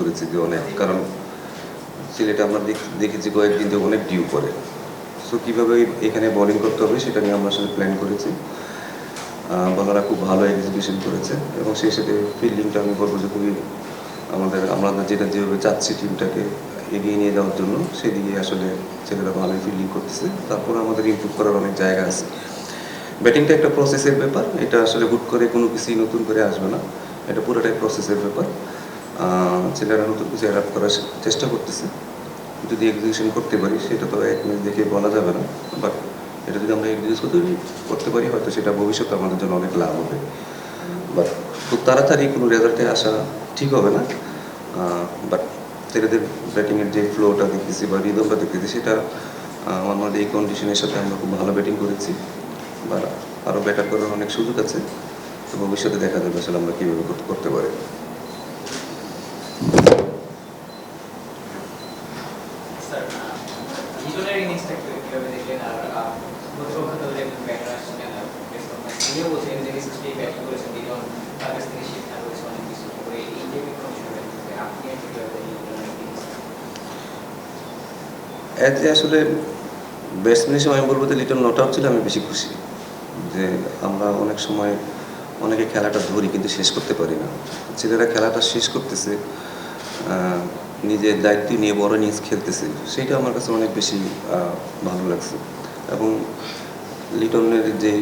করেছি যে অনেক, কারণ সিলেটে আমরা দেখ- দেখেছি কয়েকদিন যে অনেক ডিউ করে সো কীভাবে এখানে বোলিং করতে হবে সেটা নিয়ে আমরা আসলে প্ল্যান করেছি। বলারা খুব ভালো এক্সিবিশন করেছে এবং সেই সাথে ফিল্ডিংটা আমি বলব যে খুবই আমাদের, আমরা যেটা যেভাবে চাচ্ছি টিমটাকে এগিয়ে নিয়ে যাওয়ার জন্য, সেদিকে আসলে ছেলেরা ভালোই ফিল্ডিং করতেছে। তারপর আমাদের ইমপ্রুভ করার অনেক জায়গা আছে। ব্যাটিংটা একটা প্রসেসের ব্যাপার, এটা আসলে হুট করে কোনো কিছুই নতুন করে আসবে না। এটা পুরোটাই প্রসেসের ব্যাপার। ছেলেরা নতুন কিছু অ্যাডাপ্ট করার চেষ্টা করতেছে। যদি এক্সিকিউশন করতে পারি, সেটা তো এক মিনিট দেখে বলা যাবে না। বাট এটা যদি আমরা এক্সিকিউট করতে করতে পারি, হয়তো সেটা ভবিষ্যতে আমাদের জন্য অনেক লাভ হবে। বাট খুব তাড়াতাড়ি কোনো রেজাল্টে আসা ঠিক হবে না। বাট ছেলেদের ব্যাটিংয়ের যে ফ্লোটা দেখতেছি বা রিদমটা দেখতেছি, সেটা আমার মনে এই কন্ডিশনের সাথে আমরা খুব ভালো ব্যাটিং করেছি। বা আরও ব্যাটার করার অনেক সুযোগ আছে। তো ভবিষ্যতে দেখা যাবে আসলে আমরা কীভাবে করতে পারি স্যার লিটনের ইনিংসটা একটু কীভাবে দেখলেন আর আহ, প্রতিপক্ষ দলের একজন ব্যাটার আসছেন বেস্ট অফ বলছেন যে করেছেন তার কাছ থেকে শিক্ষা করেছে অনেক কিছু করে এই যে আপনি একটু কীভাবে দেখলেন লিটনের ইনিংস অ্যাজ এ আসলে ব্যাটসম্যান হিসেবে আমি বলব যে লিটন নট আউট ছিল, আমি বেশি খুশি। যে আমরা অনেক সময় অনেকে খেলাটা ধরি কিন্তু শেষ করতে পারি না। ছেলেরা খেলাটা শেষ করতেছে নিজের দায়িত্ব নিয়ে বড় ইনিংস খেলতেছে সেইটা আমার কাছে অনেক বেশি ভালো লাগছে। এবং লিটনের যে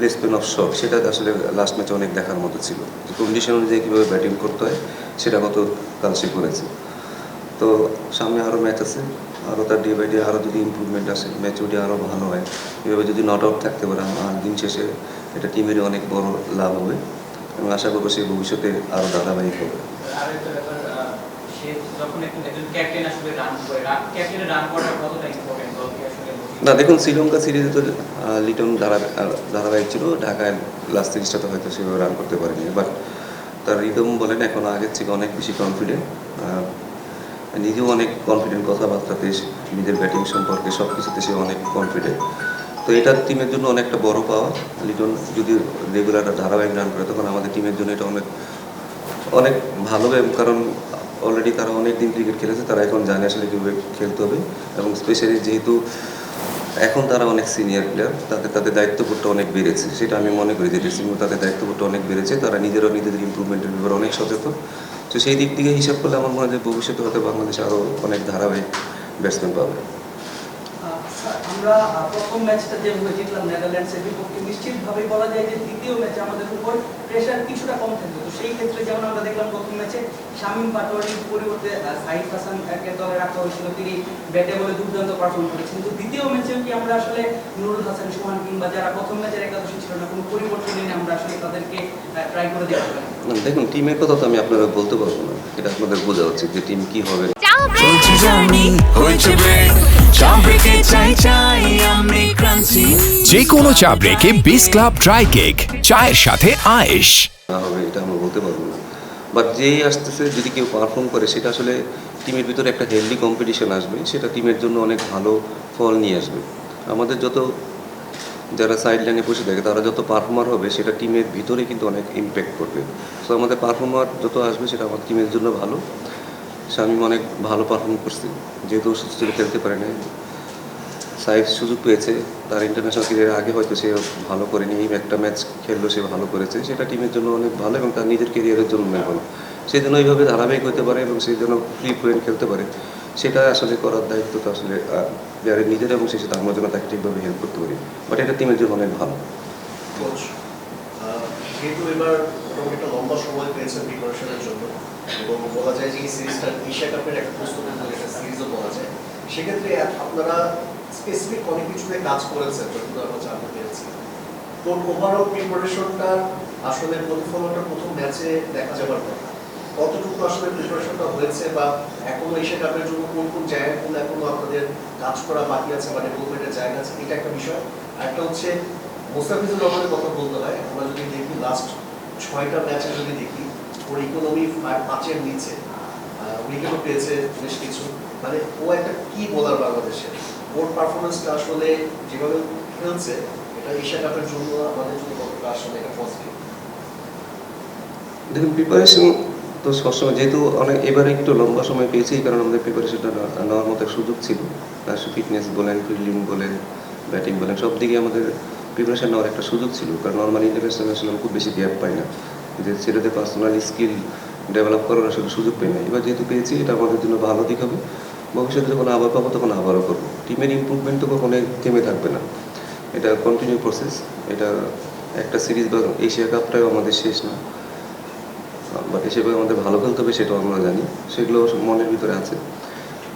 প্লেসমেন্ট অফ শট সেটা আসলে লাস্ট ম্যাচে অনেক দেখার মতো ছিল। যে কন্ডিশন অনুযায়ী কীভাবে ব্যাটিং করতে হয়, সেটা গতকাল সে করেছে। তো সামনে আরও ম্যাচ আছে আরও তার ডে বাই ডে আরও যদি ইম্প্রুভমেন্ট আসে ম্যাচ ওটি আরও ভালো হয়। এভাবে যদি নট আউট থাকতে পারে আর দিন শেষে এটা টিমেরই অনেক বড় লাভ হবে। এবং আশা করব সে ভবিষ্যতে আরও ধারাবাহিক হবে যখন একজন ক্যাপ্টেন রান করে ক্যাপ্টেনের রান করাটা না, দেখুন, শ্রীলঙ্কা সিরিজে তো লিটন ধারাবাহিক ছিল, ঢাকায় লাস্ট সিরিজটাতে হয়তো সেভাবে রান করতে পারেনি। বাট তার রিদম বলেন, এখন আগের থেকে অনেক বেশি কনফিডেন্ট নিজেও অনেক কনফিডেন্ট কথাবার্তাতে, নিজের ব্যাটিং সম্পর্কে সব কিছুতে সে অনেক কনফিডেন্ট তো এটা টিমের জন্য অনেকটা বড় পাওয়া। লিটন যদি রেগুলার ধারাবাহিক রান করে, তখন আমাদের টিমের জন্য এটা অনেক অনেক ভালো কারণ অলরেডি তারা অনেক দিন ক্রিকেট খেলেছে, তারা এখন জানে আসলে কীভাবে খেলতে হবে। এবং স্পেশালি যেহেতু এখন তারা অনেক সিনিয়র প্লেয়ার তাদের তাদের দায়িত্ববোধটা অনেক বেড়েছে। সেটা আমি মনে করি যে ড্রেসিং রুমে তাদের দায়িত্ববোধটা অনেক বেড়েছে। তারা নিজেরা নিজেদের ইম্প্রুভমেন্টের ব্যাপারে অনেক সচেতন। তো সেই দিক থেকে হিসাব করলে আমার মনে হয় যে ভবিষ্যতে হয়তো বাংলাদেশ আরও অনেক ধারাবাহিক ব্যাটসম্যান পাবে। আমরা প্রথম ম্যাচটা যেভাবে জিতলাম নেদারল্যান্ডসের বিপক্ষে, নিশ্চিতভাবেই বলা যায় যে দ্বিতীয় ম্যাচে আমাদের উপর প্রেশার কিছুটা কম থাকবে। তো সেই ক্ষেত্রে যেমন আমরা দেখলাম প্রথম ম্যাচে, শামীম পাটোয়ারির পরিবর্তে সাইদ হাসানকে দলে রাখা হয়েছিল, তিনি ব্যাটে বলে দুর্দান্ত পারফর্ম করেছেন। কিন্তু দ্বিতীয় ম্যাচেও কি আমরা আসলে নুরুল হাসান, সোহান কিংবা যারা প্রথম ম্যাচের একাদশী ছিল না, কোনো পরিবর্তন এনে আমরা আসলে তাদেরকে ট্রাই করে দেখতে পারি? দেখুন টিমের কথা তো আমি আপনারা বলতে পারব না। এটা আপনাদের বোঝা উচিত যে টিম কি হবে। চলছে জার্নি হয়েছে ব্রেক চা ব্রেকে চাই চাই আমি ক্রান্তি। যে কোনো চা ব্রেকে বিস ক্লাব ড্রাই কেক চায়ের সাথে আয়েশ। না হবে এটা আমরা বলতে পারব না। বাট যেই আসতেছে যদি কেউ পারফর্ম করে সেটা আসলে টিমের ভিতরে একটা হেলদি কম্পিটিশন আসবে। সেটা টিমের জন্য অনেক ভালো ফল নিয়ে আসবে। আমাদের যত যারা সাইড লাইনে বসে থাকে তারা যত পারফর্মার হবে সেটা টিমের ভিতরে কিন্তু অনেক ইম্প্যাক্ট করবে। সো আমাদের পারফর্মার যত আসবে সেটা আমার টিমের জন্য ভালো। শামিম অনেক ভালো পারফর্ম করছে। যেহেতু সুস্থ ছিল খেলতে পারে না সাইফ সুযোগ পেয়েছে। তার ইন্টারন্যাশনাল ক্রিকেটের আগে হয়তো সে ভালো করেনি। একটা ম্যাচ খেললো, সে ভালো করেছে। সেটা টিমের জন্য অনেক ভালো এবং তার নিজের কেরিয়ারের জন্য অনেক ভালো। সে যেন এইভাবে ধারাবাহিক হতে পারে এবং সেই জন্য ফ্রি ফ্লুয়েন্ট খেলতে পারে, সেটা আসলে করার দায়িত্ব তো আসলে প্লেয়ারের নিজের এবং সাথে আমরা যেন তাকে ঠিকভাবে হেল্প করতে পারি। বাট এটা টিমের জন্য অনেক ভালো। মোটামুটি একটা লম্বা সময় পেয়েছেন প্রিপারেশনের জন্য। এবং বলা যায় যে এই সিরিজটা এশিয়া কাপের একটা প্রস্তুতি একটা সিরিজও বলা যায়। সেক্ষেত্রে আপনারা স্পেসিফিক অনেক কিছুতে কাজ করেছেন যতটুকু আমরা জানতে পেরেছি। তো ওভারঅল প্রিপারেশনটা আসলে প্রতিফলনটা প্রথম ম্যাচে দেখা যাবার কথা। কতটুকু আসলে প্রিপারেশনটা হয়েছে বা এখনও এশিয়া কাপের জন্য কোন কোন জায়গাগুলো এখনও আপনাদের কাজ করা বাকি আছে বা ডেভেলপমেন্টের জায়গা আছে, এটা একটা বিষয়। আর একটা হচ্ছে, মোস্তাফিজুর রহমানের কথা বলতে হয়, আমরা যদি দেখি লাস্ট ছয়টা ম্যাচে যদি দেখি, ওর ইকোনমি পাঁচের নিচে। উইকেটও পেয়েছে? বেশ কিছু। মানে ও একটা কি বোলার বাংলাদেশের ওর পারফরমেন্সটা আসলে যেভাবে খেলছে, এটা এশিয়া কাপের জন্য আমাদের জন্য কতটা আসলে এটা পজিটিভ দেখুন প্রিপারেশন তো সবসময়, যেহেতু অনেক, এবারে একটু লম্বা সময় পেয়েছি, এই কারণে আমাদের প্রিপারেশনটা নেওয়ার মতো সুযোগ ছিল। ফিটনেস বলেন ফিল্ডিং বলেন ব্যাটিং বলেন সব দিকে আমাদের প্রিপারেশন নেওয়ার একটা সুযোগ ছিল, কারণ নর্মালি ইন্টারন্যাশনাল আসলে খুব বেশি গ্যাপ পাই না। যে ছেলেদের পার্সোনাল স্কিল ডেভেলপ করার আসলে সুযোগ পাই না। এবার যেহেতু পেয়েছি, এটা আমাদের জন্য ভালো দিক হবে। ভবিষ্যতে যখন আবার পাবো, তখন আবারও করব। টিমের ইম্প্রুভমেন্ট তো কখনো থেমে থাকবে না। এটা কন্টিনিউ প্রসেস এটা একটা সিরিজ বা এশিয়া কাপটাও আমাদের শেষ না। বা হিসেবে আমাদের ভালো খেলতে হবে, সেটাও আমরা জানি। সেগুলো মনের ভিতরে আছে।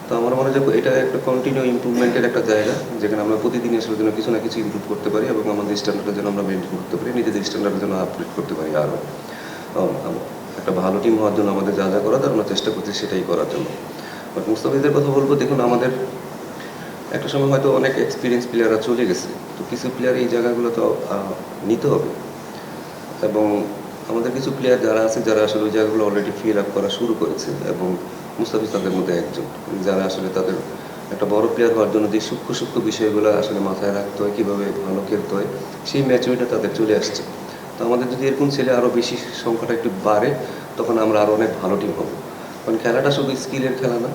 তো আমার মনে হয় এটা একটা কন্টিনিউ ইমপ্রুভমেন্টের একটা জায়গা, যেখানে আমরা প্রতিদিন আসলে যেন কিছু না কিছু ইম্প্রুভ করতে পারি এবং আমাদের স্ট্যান্ডার্ডটা যেন আমরা মেনটেন করতে পারি, নিজেদের স্ট্যান্ডার্ড যেন আপগ্রেড করতে পারি আরও একটা ভালো টিম হওয়ার জন্য আমাদের যা যা করা তার আমরা চেষ্টা করছি সেটাই করার জন্য। বাট মুস্তাফিজের কথা বলব, দেখুন আমাদের একটা সময় হয়তো অনেক এক্সপিরিয়েন্স প্লেয়াররা চলে গেছে, তো কিছু প্লেয়ার এই জায়গাগুলো তো নিতে হবে। এবং আমাদের কিছু প্লেয়ার যারা আছে, যারা আসলে ওই জায়গাগুলো অলরেডি ফিল আপ করা শুরু করেছে এবং মুস্তাফিজ তাদের মধ্যে একজন। যারা আসলে তাদের একটা বড় প্লেয়ার হওয়ার জন্য যে সূক্ষ্ম সূক্ষ্ম বিষয়গুলো আসলে মাথায় রাখতে হয়, কীভাবে ভালো খেলতে হয়, সেই ম্যাচুরিটা তাদের চলে আসছে। তো আমাদের যদি এরকম ছেলে আরও বেশি সংখ্যাটা একটু বাড়ে, তখন আমরা আরও অনেক ভালো টিম হব। কারণ খেলাটা শুধু স্কিলের খেলা না,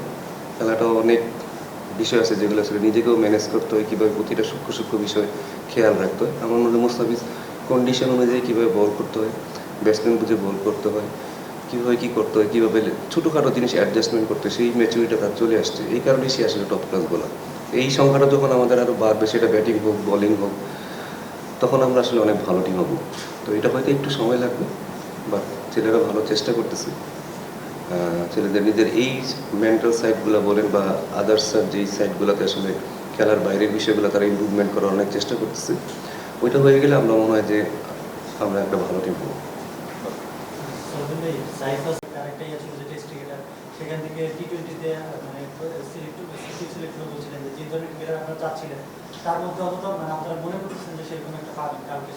খেলাটা অনেক বিষয় আছে যেগুলো আসলে নিজেকেও ম্যানেজ করতে হয়, কীভাবে প্রতিটা সূক্ষ্ম সূক্ষ্ম বিষয় খেয়াল রাখতে হয়। আমার মধ্যে মুস্তাফিজ কন্ডিশন অনুযায়ী কীভাবে বল করতে হয় ব্যাটসম্যান বুঝে বল করতে হয় কীভাবে কী করতে হয়, কীভাবে ছোটোখাটো জিনিস অ্যাডজাস্টমেন্ট করতে সেই ম্যাচুরিটা তার চলে আসছে। এই কারণেই সে আসলে টপ ক্লাস বলা এই সংখ্যাটা যখন আমাদের আরও বাড়বে, সেটা ব্যাটিং হোক বলিং হোক, তখন আমরা আসলে অনেক ভালো টিম হব। তো এটা হয়তো একটু সময় লাগবে বাট ছেলেরা ভালো চেষ্টা করতেছে। ছেলেদের নিজের এই মেন্টাল সাইডগুলো বলেন বা আদার্স যেই সাইডগুলোতে আসলে খেলার বাইরের বিষয়গুলো তারা ইমপ্রুভমেন্ট করার অনেক চেষ্টা করতেছে। ওইটা হয়ে গেলে আমরা মনে হয় যে আমরা একটা ভালো টিম হব। সজনে সাইফাস আরেকটাই আছে যে টেস্ট ক্রিকেটার সেখান থেকে টি টোয়েন্টিতে মানে সিলেক্ট সিলেক্ট বলছিলেন যে যে ধরনের ক্রিকেটার আপনারা চাচ্ছিলেন, তার মধ্যে মানে আপনারা মনে যে সেরকম একটা পাবেন কালকে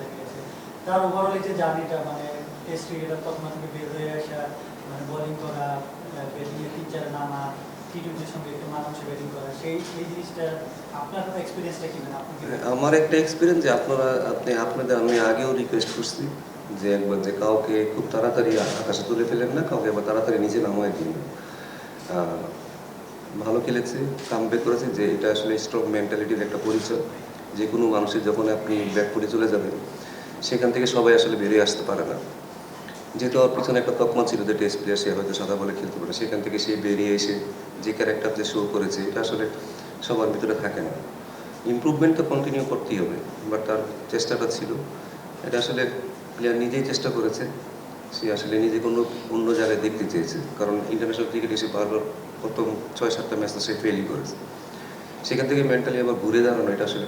দেখা গেছে। তার ওভারঅল যে জার্নিটা মানে টেস্ট ক্রিকেটার থেকে বের হয়ে আসা মানে বোলিং করা ব্যাটিংয়ে নামা একটু মানে আমার একটা এক্সপিরিয়েন্স আপনারা, আপনি, আপনাদের আমি আগেও রিকোয়েস্ট করছি। যে একবার যে কাউকে খুব তাড়াতাড়ি আকাশে তুলে ফেলেন না, কাউকে আবার তাড়াতাড়ি নিচে নামায় দিন ভালো খেলেছে কামব্যাক করেছে, যে এটা আসলে স্ট্রং মেন্টালিটির একটা পরিচয়। যে কোনো মানুষের যখন আপনি ব্যাক করে চলে যাবেন, সেখান থেকে সবাই আসলে বেরিয়ে আসতে পারে না। যেহেতু ওর পিছনে একটা তকমা ছিল যে টেস্ট প্লেয়ার সে হয়তো সাদা বলে খেলতে পারে সেখান থেকে সে বেরিয়ে এসে যে ক্যারেক্টার যে শো করেছে, এটা আসলে সবার ভিতরে থাকে না। ইমপ্রুভমেন্ট তো কন্টিনিউ করতেই হবে বাট তার চেষ্টাটা ছিল। এটা আসলে প্লেয়ার নিজেই চেষ্টা করেছে। সে আসলে নিজে কোনো অন্য জায়গায় দেখতে চেয়েছে। কারণ ইন্টারন্যাশনাল ক্রিকেট সে বারবার প্রথম ছয়, সাতটা ম্যাচ তো সে ফেলই করেছে। সেখান থেকে মেন্টালি আবার ঘুরে দাঁড়ানো, এটা আসলে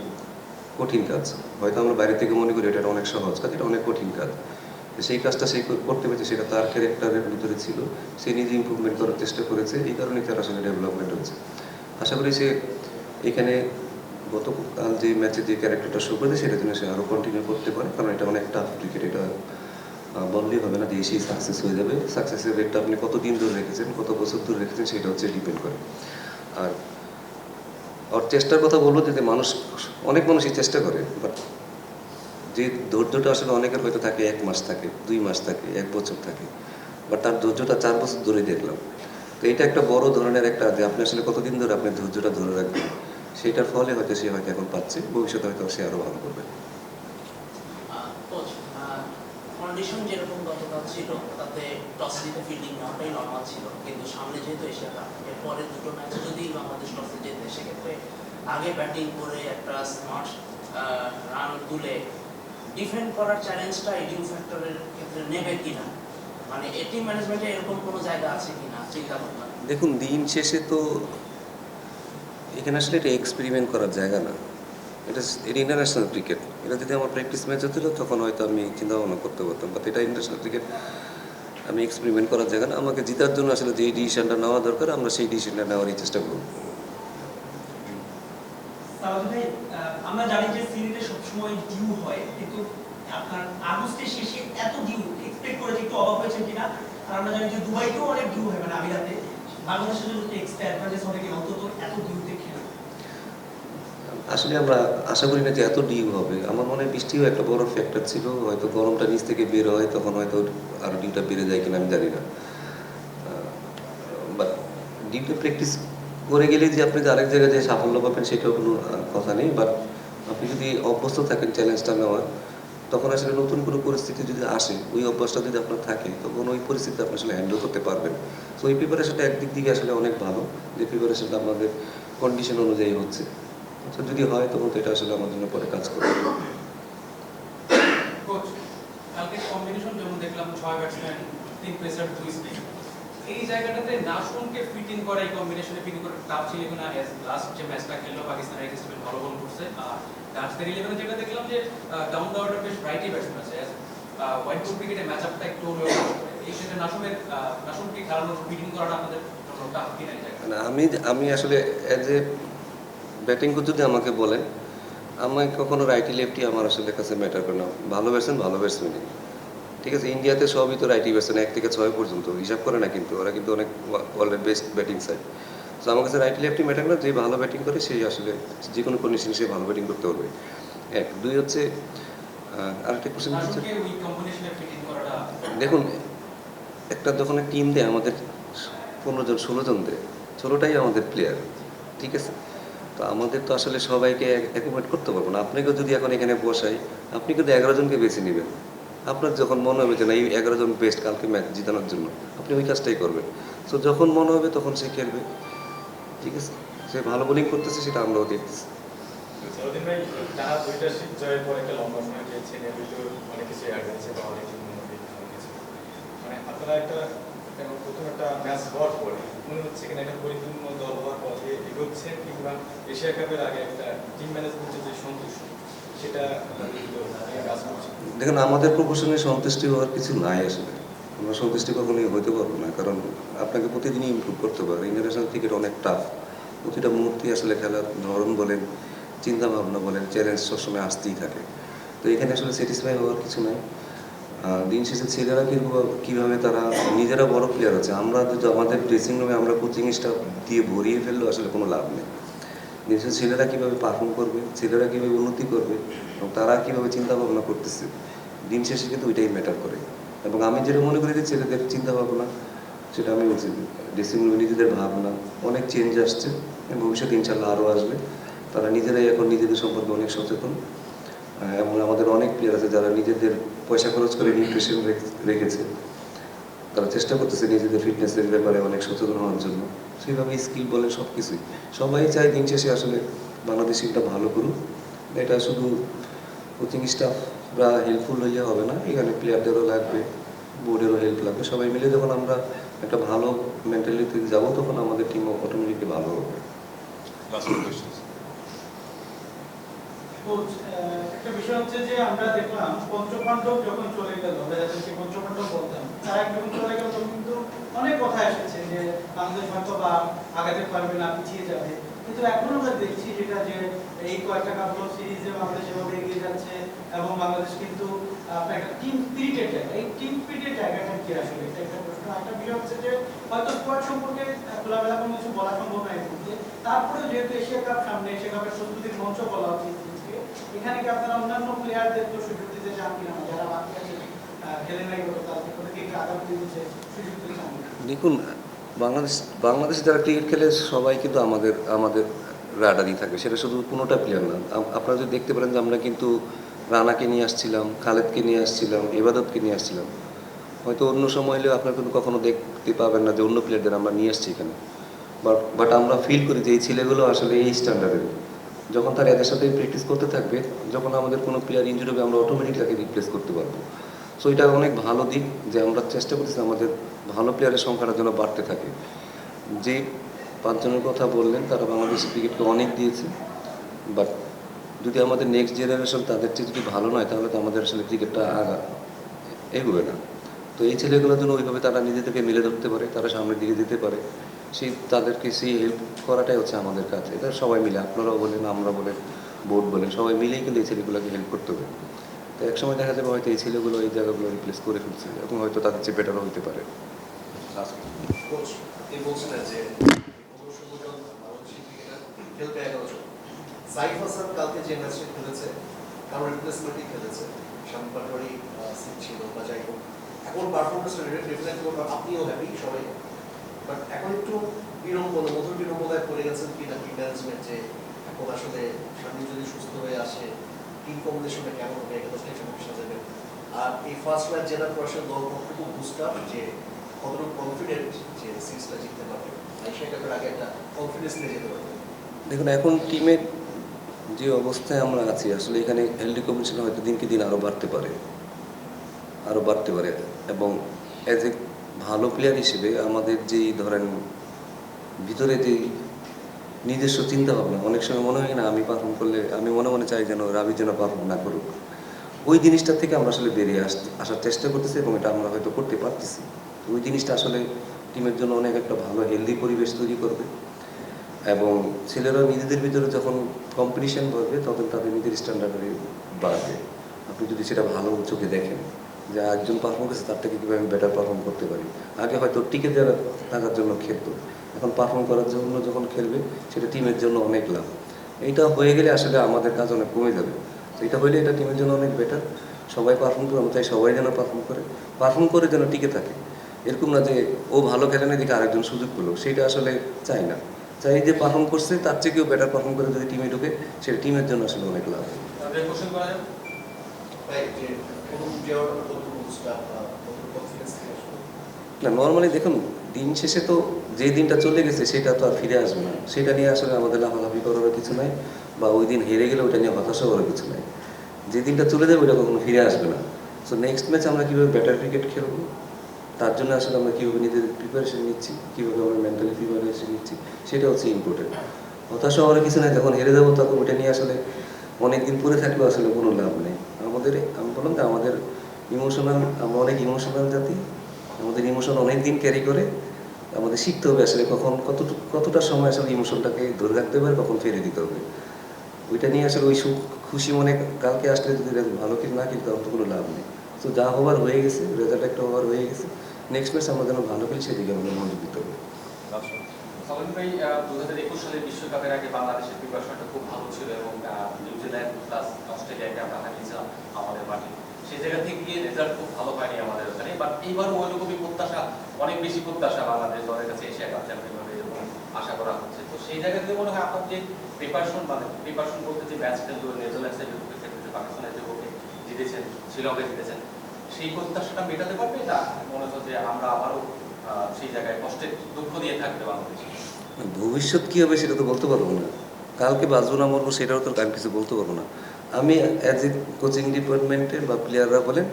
কঠিন কাজ। হয়তো আমরা বাইরে থেকে মনে করি এটা অনেক সহজ কাজ, এটা অনেক কঠিন কাজ। সেই কাজটা সে করতে পেরেছে, সেটা তার ক্যারেক্টারের ভিতরে ছিল। সে নিজে ইমপ্রুভমেন্ট করার চেষ্টা করেছে, এই কারণেই তার আসলে ডেভেলপমেন্ট হয়েছে। আশা করি সে এখানে গতকাল যে ম্যাচে যে ক্যারেক্টারটা শো করেছে সেটা যেন সে আরও কন্টিনিউ করতে পারে। কারণ এটা অনেক টাফ ক্রিকেট এটা বললেই হবে না যে এসেই সাকসেস হয়ে যাবে। সাকসেসের রেটটা আপনি কতদিন ধরে রেখেছেন, কত বছর ধরে রেখেছেন, সেটা হচ্ছে ডিপেন্ড করে। আর ওর চেষ্টার কথা বলব যে মানুষ, অনেক মানুষই চেষ্টা করে বাট যে ধৈর্যটা আসলে অনেকের হয়তো থাকে, এক মাস থাকে, দুই মাস থাকে, এক বছর থাকে বাট তার ধৈর্যটা চার বছর ধরে দেখলাম। তো এটা একটা বড় ধরনের একটা যে আপনি আসলে কতদিন ধরে আপনি ধৈর্যটা ধরে রাখবেন সেটার ফলে হয়তো সে হয়তো এখন পাচ্ছে ভবিষ্যতে হয়তো সে আরও ভালো করবে। কন্ডিশন যেরকম গতকাল ছিল তাতে টস জিতে ফিল্ডিং নেওয়াটাই নর্মাল ছিল। কিন্তু সামনে যেহেতু এশিয়া কাপ পরে দুটো ম্যাচে যদি বাংলাদেশ টসে জেতে সেক্ষেত্রে আগে ব্যাটিং করে একটা স্মার্ট রান তুলে ডিফেন্ড করার চ্যালেঞ্জটা ফ্যাক্টরের ক্ষেত্রে নেবে কিনা? মানে এটি ম্যানেজমেন্টে এরকম কোনো জায়গা আছে কিনা? চিন্তা ভাবনা। দেখুন দিন শেষে তো এখানে আসলে এটা এক্সপেরিমেন্ট করার জায়গা না। এটা এটা ইন্টারন্যাশনাল ক্রিকেট এটা যদি আমার প্র্যাকটিস ম্যাচ হতো, তখন হয়তো আমি চিন্তা ভাবনা করতে পারতাম। বাট এটা ইন্টারন্যাশনাল ক্রিকেট আমি এক্সপেরিমেন্ট করার জায়গা না। আমাকে জেতার জন্য আসলে যে ডিসিশনটা নেওয়া দরকার, আমরা সেই ডিসিশনটা নেওয়ারই চেষ্টা করব। আমরা জানি যে সিরিজে সবসময় ডিউ হয়, কিন্তু আপনার আগস্টের শেষে এত ডিউ এক্সপেক্ট করে একটু হয়েছে কিনা? আর আমরা জানি যে দুবাইতেও অনেক ডিউ হয় মানে অন্তত এত ডিউতে আসলে আমরা আশা করি না যে এত ডিউ হবে। আমার মনে হয় বৃষ্টিও একটা বড় ফ্যাক্টর ছিল, হয়তো গরমটা নিচ থেকে বের হয়, তখন হয়তো আরও ডিউটা বেড়ে যায় কিনা আমি জানি না। বাট ডিউটা প্র্যাকটিস করে গেলে যে আপনি যে আরেক জায়গায় যে সাফল্য পাবেন সেটাও কোনো কথা নেই। বাট আপনি যদি অভ্যস্ত থাকেন চ্যালেঞ্জটা নেওয়ার, তখন আসলে নতুন কোনো পরিস্থিতি যদি আসে, ওই অভ্যাসটা যদি আপনার থাকে, তখন ওই পরিস্থিতি আপনি আসলে হ্যান্ডেল করতে পারবেন। সো এই প্রিপারেশনটা একদিক থেকে আসলে অনেক ভালো। যে প্রিপারেশনটা আমাদের কন্ডিশন অনুযায়ী হচ্ছে। তো যদি হয় তখন তো এটা আসলে আমার জন্য পরে কাজ করবে। কালকে কম্বিনেশন যেমন দেখলাম ছয় ব্যাটসম্যান তিন পেসার দুই স্পিন এই জায়গাটাতে নাসুমকে ফিটিং করা এই কম্বিনেশনে ফিটিং করা টাফ ছিল কিনা? লাস্ট যে ম্যাচটা খেললো পাকিস্তান রাইটার্স বেশ ভালো বল করছে। আর ডান্সদের ইলেভেনে যেটা দেখলাম যে ডাউন দ্য অর্ডার বেশ রাইটই ব্যাটসম্যান আছে। হোয়াইট বুক ক্রিকেটে ম্যাচ আপটা একটু হলেও এই ক্ষেত্রে নাসুমের নাসুমকে খেলানোর ফিটিং করাটা আপনাদের জন্য টাফ কিনা এই জায়গায় মানে আমি আমি আসলে অ্যাজ এ ব্যাটিং যদি আমাকে বলেন আমি কখনো রাইটি লেফটি আমার আসলে কাছে ম্যাটার করে না। ভালো ব্যাটসম্যান ভালো ব্যাটসম্যানই ঠিক আছে ইন্ডিয়াতে সবই তো রাইটি ব্যাটসম্যান এক থেকে ছয় পর্যন্ত। হিসাব করে না কিন্তু ওরা কিন্তু অনেক ওয়ার্ল্ডের বেস্ট ব্যাটিং সাইড তো আমার কাছে রাইটি লেফটি ম্যাটার করে না, যে ভালো ব্যাটিং করে সেই আসলে যে কোনো কন্ডিশনে সে ভালো ব্যাটিং করতে পারবে। এক। দুই হচ্ছে আরেকটা কোশ্চেন হচ্ছে দেখুন একটা যখন টিম দেয় আমাদের পনেরো জন ষোলো জন দেয় ষোলোটাই আমাদের প্লেয়ার ঠিক আছে? তো আমাদের তো আসলে সবাইকে অ্যাকোমোডেট করতে পারব না। আপনাকেও যদি এখন এখানে বসাই, আপনি কিন্তু এগারো জনকে বেছে নেবেন। আপনার যখন মনে হবে যে না, এই এগারো জন বেস্ট কালকে ম্যাচ জিতানোর জন্য, আপনি ওই কাজটাই করবেন। সো যখন মনে হবে তখন সে খেলবে। ঠিক আছে? সে ভালো বোলিং করতেছে, সেটা আমরাও দেখতেছি। মানে আপনারা একটা প্রথম একটা ম্যাচ মনে হচ্ছে কিনা একটা পরিপূর্ণ দল হওয়ার পথে এগোচ্ছেন কিংবা এশিয়া কাপের আগে একটা টিম ম্যানেজমেন্টের যে সন্তুষ্ট, সেটা দেখুন, আমাদের প্রফেশনে সন্তুষ্টি হওয়ার কিছু নাই আসলে। আমরা সন্তুষ্টি কখনোই হতে পারব না, কারণ আপনাকে প্রতিদিনই ইমপ্রুভ করতে পারবে ইন্টারন্যাশনাল ক্রিকেট অনেক টাফ প্রতিটা মুহূর্তে আসলে খেলার ধরন বলেন চিন্তা ভাবনা বলেন চ্যালেঞ্জ সবসময় আসতেই থাকে। তো এখানে আসলে স্যাটিসফাই হওয়ার কিছু নাই। দিন শেষে ছেলেরা কীভাবে তারা নিজেরা বড় প্লেয়ার আছে আমরা আমাদের ড্রেসিং রুমে আমরা কোচিং স্টাফ দিয়ে ভরিয়ে ফেললেও আসলে কোনো লাভ নেই। দিন শেষে ছেলেরা কীভাবে পারফর্ম করবে? ছেলেরা কীভাবে উন্নতি করবে? এবং তারা কীভাবে চিন্তা ভাবনা করতেছে? দিন শেষে কিন্তু ওইটাই ম্যাটার করে। এবং আমি যেটা মনে করি যে ছেলেদের চিন্তা ভাবনা সেটা আমি বলছি ড্রেসিং রুমে নিজেদের ভাবনা, অনেক চেঞ্জ আসছে ভবিষ্যতে ইনশাল্লাহ আরও আসবে। তারা নিজেরাই এখন নিজেদের সম্পর্কে অনেক সচেতন। এবং আমাদের অনেক প্লেয়ার আছে যারা নিজেদের পয়সা খরচ করে নিউট্রিশন রেখেছে। তারা চেষ্টা করতেছে নিজেদের ফিটনেসের ব্যাপারে অনেক সচেতন হওয়ার জন্য। সেইভাবে স্কিল বলে সব কিছুই সবাই চায় দিন শেষে আসলে বাংলাদেশ টিমটা ভালো করুক। এটা শুধু কোচিং স্টাফরা হেল্পফুল হইলে হবে না, এখানে প্লেয়ারদেরও লাগবে বোর্ডেরও হেল্প লাগবে। সবাই মিলে যখন আমরা একটা ভালো মেন্টালিটিতে যাব, তখন আমাদের টিম অটোমেটিকলি ভালো হবে। একটা বিষয় হচ্ছে যে আমরা দেখলাম পঞ্চপাণ্ডব যখন চলে গেল যাদেরকে পঞ্চপাণ্ডব বলতাম, তারা যখন চলে গেল, তখন কিন্তু অনেক কথা এসেছে যে বাংলাদেশ হয়তো বা আগাতে পারবে না, পিছিয়ে যাবে। কিন্তু এখন আমরা দেখছি যেটা যে এই কয়েকটা কাপড় সিরিজে বাংলাদেশ এভাবে এগিয়ে যাচ্ছে এবং বাংলাদেশ কিন্তু একটা টিম স্পিরিটের জায়গা। এই টিম স্পিরিটের জায়গাটা কি আসলে? এটা একটা প্রশ্ন। একটা বিষয় হচ্ছে যে হয়তো স্কোয়াড সম্পর্কে খোলামেলা কোনো কিছু বলা সম্ভব নয় তারপরেও যেহেতু এশিয়া কাপ সামনে, এশিয়া কাপের প্রস্তুতির মঞ্চ বলা উচিত। এখানে কি আপনারা অন্যান্য প্লেয়ারদের তো সুযোগ দিতে চান কিনা? যারা বাকি আছে খেলে নাই গত থেকে কি দিনে সুযোগ দিতে চান দেখুন, বাংলাদেশ, বাংলাদেশে যারা ক্রিকেট খেলে, সবাই কিন্তু আমাদের আমাদের রাডারই থাকে। সেটা শুধু কোনোটা প্লেয়ার না। আপনারা যদি দেখতে পারেন যে আমরা কিন্তু রানাকে নিয়ে আসছিলাম, খালেদকে নিয়ে আসছিলাম ইবাদতকে নিয়ে আসছিলাম। হয়তো অন্য সময় হলেও আপনারা কিন্তু কখনো দেখতে পাবেন না যে অন্য প্লেয়ারদের আমরা নিয়ে আসছি এখানে। বাট বাট আমরা ফিল করি যে এই ছেলেগুলো আসলে এই স্ট্যান্ডার্ডের যখন তার এদের সাথে প্র্যাকটিস করতে থাকবে, যখন আমাদের কোনো প্লেয়ার ইঞ্জুরি হবে, আমরা অটোমেটিক তাকে রিপ্লেস করতে পারব। সো এটা অনেক ভালো দিক যে আমরা চেষ্টা করতেছি আমাদের ভালো প্লেয়ারের সংখ্যাটা যেন বাড়তে থাকে। যে পাঁচজনের কথা বললেন, তারা বাংলাদেশ ক্রিকেটকে অনেক দিয়েছে। বাট যদি আমাদের নেক্সট জেনারেশন তাদের চেয়ে যদি ভালো নয়, তাহলে তো আমাদের আসলে ক্রিকেটটা আগা এগোবে না। তো এই ছেলেগুলোর জন্য ওইভাবে তারা নিজেদেরকে মিলে ধরতে পারে, তারা সামনের দিকে যেতে পারে। সেই তাদেরকে সেই হেল্প করাটাই হচ্ছে আমাদের কাজ এটা সবাই মিলে, আপনারাও বলেন, আমরা বলেন বোর্ড বলেন, সবাই মিলেই কিন্তু এই ছেলেগুলোকে হেল্প করতে হবে। তো একসময় দেখা যাবে হয়তো এই ছেলেগুলো এই জায়গাগুলো রিপ্লেস করে ফেলছে এবং হয়তো তাদের চেয়ে বেটারও হতে পারে। এখন আপনিও হ্যাপি সবাই বাট এখন একটু বিড়ম্বনা, মধুর বিড়ম্বনায় পড়ে গেছেন কি নাকি ম্যানেজমেন্ট যে এখন আসলে শামীম যদি সুস্থ হয়ে আসে টিম কম্বিনেশনটা কেমন হবে, এটা সেকশন অফিসার যাবেন আর এই ফার্স্ট ম্যাচ জেতার পর আসলে দল বুস্ট আপ যে কতটুকু কনফিডেন্ট যে সিরিজটা জিততে পারবে। এশিয়া কাপের আগে একটা কনফিডেন্স নিয়ে যেতে পারবে দেখুন, এখন টিমের যে অবস্থায় আমরা আছি, আসলে এখানে হেলদি কম্বিনেশন হয়তো দিনকে দিন আরও বাড়তে পারে। আরও বাড়তে পারে। এবং অ্যাজ এ ভালো প্লেয়ার হিসেবে আমাদের যেই ধরেন ভিতরে যে নিজস্ব চিন্তা ভাবনা, অনেক সময় মনে হয় না আমি পারফর্ম করলে, আমি মনে মনে চাই যেন রাবি যেন পারফর্ম না করুক। ওই জিনিসটা থেকে আমরা আসলে বেরিয়ে আস, আসার চেষ্টা করতেছি এবং এটা আমরা হয়তো করতে পারতেছি। ওই জিনিসটা আসলে টিমের জন্য অনেক একটা ভালো হেলদি পরিবেশ তৈরি করবে এবং ছেলেরা নিজেদের ভিতরে যখন কম্পিটিশন করবে তখন তাদের নিজের স্ট্যান্ডার্ডে বাড়বে। আপনি যদি সেটা ভালো চোখে দেখেন যে একজন পারফর্ম করছে তার থেকে কীভাবে আমি বেটার পারফর্ম করতে পারি? আগে হয়তো টিকে দেওয়ার থাকার জন্য খেলতো। এখন পারফর্ম করার জন্য যখন খেলবে সেটা টিমের জন্য অনেক লাভ। এইটা হয়ে গেলে আসলে আমাদের কাজ অনেক কমে যাবে। তো এটা হলে এটা টিমের জন্য অনেক বেটার সবাই পারফর্ম করে আমি চাই সবাই যেন পারফর্ম করে। পারফর্ম করে যেন টিকে থাকে। এরকম না যে ও ভালো খেলে না দেখে আরেকজন সুযোগ পেল। সেটা আসলে চাই না। চাই যে পারফর্ম করছে তার চেয়ে কেউ বেটার পারফর্ম করে যদি টিমে ঢুকে সেটা টিমের জন্য আসলে অনেক লাভ। না নর্মালি দেখুন, দিন শেষে তো যে দিনটা চলে গেছে, সেটা তো আর ফিরে আসবে না। সেটা নিয়ে আসলে আমাদের লাফালাফি করারও কিছু নাই, বা ওই দিন হেরে গেলে ওটা নিয়ে হতাশা করার কিছু নাই। যে দিনটা চলে যাবে ওটা কখনো ফিরে আসবে না। সো নেক্সট ম্যাচ আমরা কীভাবে ব্যাটার ক্রিকেট খেলব? তার জন্য আসলে আমরা কীভাবে নিজেদের প্রিপারেশন নিচ্ছি, কীভাবে আমরা মেন্টালি প্রিপারেশন নিচ্ছি, সেটা হচ্ছে ইম্পর্টেন্ট হতাশা হওয়ার কিছু নাই, যখন হেরে যাব, তখন ওটা নিয়ে আসলে অনেক দিন পরে থাকলেও আসলে কোনো লাভ নেই। আমাদের, আমি বললাম যে আমাদের ইমোশনাল আমরা অনেক ইমোশনাল জাতি। আমাদের ইমোশন অনেক দিন ক্যারি করে। আমাদের শিখতে হবে আসলে কখন কতটুকু, কতটা সময় আসলে ইমোশনটাকে ধরে রাখতে হবে কখন ফেলে দিতে হবে। ওইটা নিয়ে আসলে ওই সুখ, খুশি মনে কালকে আসলে যদি ভালো কিছু না কিন্তু তখন তো কোনো লাভ নেই। তো যা হওয়ার হয়ে গেছে রেজাল্ট একটা হওয়ার হয়ে গেছে নেক্সট ম্যাচ আমরা যেন ভালো খেলি সেদিকে আমাদের মনোযোগ দিতে হবে। ভাই দু হাজার একুশ সালের বিশ্বকাপের আগে বাংলাদেশের খুব ভালো ছিল এবং নিউজিল্যান্ড প্লাস অস্ট্রেলিয়াকে আমাদের মাঠে। সেই জায়গা থেকে রেজাল্ট খুব ভালো আমাদের ওখানে। বাট এইবারও ওই রকমই প্রত্যাশা, অনেক বেশি প্রত্যাশা বাংলাদেশ দলের কাছে আশা করা হচ্ছে। তো সেই জায়গা থেকে মনে হয় আপনার যে প্রিপারেশন মানে প্রিপারেশন বলতে যে ম্যাচ নেদারল্যান্ডসের বিপক্ষে পাকিস্তানের বিপক্ষে জিতেছেন শ্রীলঙ্কা জিতেছেন, সেই প্রত্যাশাটা মেটাতে পারবে? না, মনে হচ্ছে যে আমরা আবারও সেই জায়গায় কষ্টের দুঃখ দিয়ে থাকবে বাংলাদেশ ভবিষ্যৎ কী হবে সেটা তো বলতে পারব না। কালকে বাঁচবো না মরবো সেটাও তো আমি কিছু বলতে পারব না। আমি অ্যাজ এ কোচিং ডিপার্টমেন্টে বা প্লেয়াররা বলেন,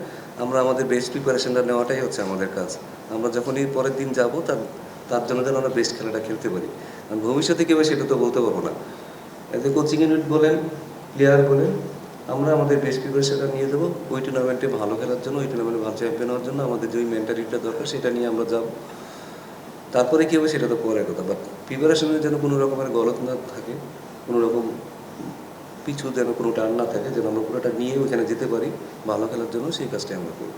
আমরা আমাদের বেস্ট প্রিপারেশনটা নেওয়াটাই হচ্ছে আমাদের কাজ। আমরা যখনই পরের দিন যাব, তার তার জন্য যেন আমরা বেস্ট খেলাটা খেলতে পারি। আর ভবিষ্যতে কী হবে সেটা তো বলতে পারব না। অ্যাজ এ কোচিং ইউনিট বলেন প্লেয়ার বলেন, আমরা আমাদের বেস্ট প্রিপারেশনটা নিয়ে দেবো। ওই টুর্নামেন্টে ভালো খেলার জন্য, ওই টুর্নামেন্টে ভালো চ্যাম্পিয়ন হওয়ার জন্য আমাদের যে মেন্টালিটিটা দরকার, সেটা নিয়ে আমরা যাব। তারপরে কী হবে সেটা তো পরের কথা। বাট প্রিপারেশনের যেন কোনো রকমের গলত না থাকে, কোনো রকম পিছু যেন কোনো টার্ন না থাকে, যেন আমরা পুরোটা নিয়ে ওখানে যেতে পারি, ভালো খেলার জন্য সেই কাজটাই আমরা করি